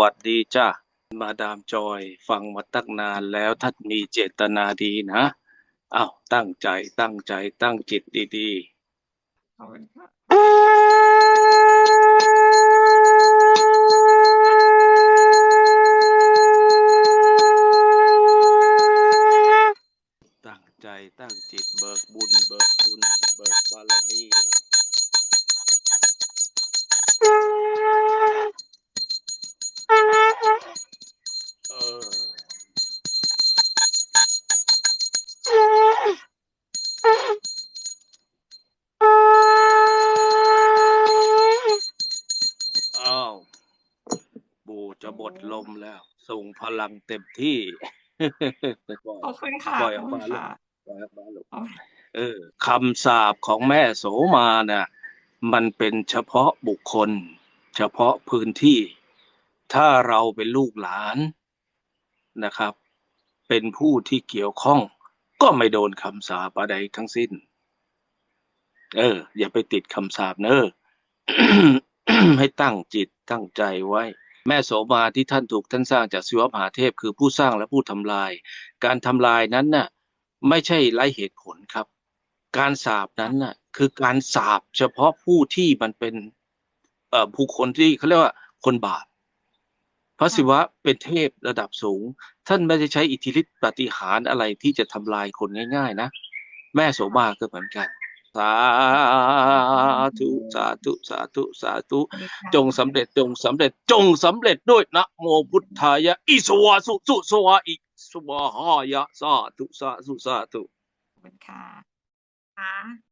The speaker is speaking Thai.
วัสดีจ้ามาดามจอย ฟังมาตั้งนานแล้วท่านมีเจตนาดีนะอ้าวตั้งใจตั้งใจตั้งจิตดีขอบคุณค่ะๆตั้งใจตั้งจิตเบิกบุญ เบิกบุญ เบิกบารมี จะหมดลมแล้ว ส่งพลังเต็มที่ขอบคุณค่ะปล่อยขอออบกคุมาณลูกค่ะปล่อยออกมาลูกขอบเออคำสาปของแม่โสมาเนี่ยมันเป็นเฉพาะบุคคล เฉพาะพื้นที่ ถ้าเราเป็นลูกหลานนะครับ เป็นผู้ที่เกี่ยวข้อง ก็ไม่โดนคำสาปอะไรทั้งสิ้น เออ อย่าไปติดคำสาปเนอะให้ตั้งจิตตั้งใจไว้ แม่โสมาที่ท่านถูกท่านสร้างจากศิวมหาเทพคือผู้สร้างและผู้ทำลาย การทำลายนั้นน่ะไม่ใช่ไร้เหตุผลครับ การสาบนั้นน่ะคือการสาบเฉพาะผู้ที่มันเป็นเอ่อผู้คนที่เขาเรียกว่าคนบาปพระศิวะเป็นเทพระดับสูง ท่านไม่ได้ใช้อิทธิฤทธิปฏิหารอะไรที่จะทำลายคนง่าย ๆ นะ แม่โสมาก็เหมือนกันสา ธุสาธุสาธุสาธุสวัสดีค่ะจงสำเร็จจงสำเร็จจงสำเร็จด้วยนะโมพุทธายะอิสวาสุสุสวาอิสวาหายะสาธุสาธุสาธุขอบคุณค่ะค่ะ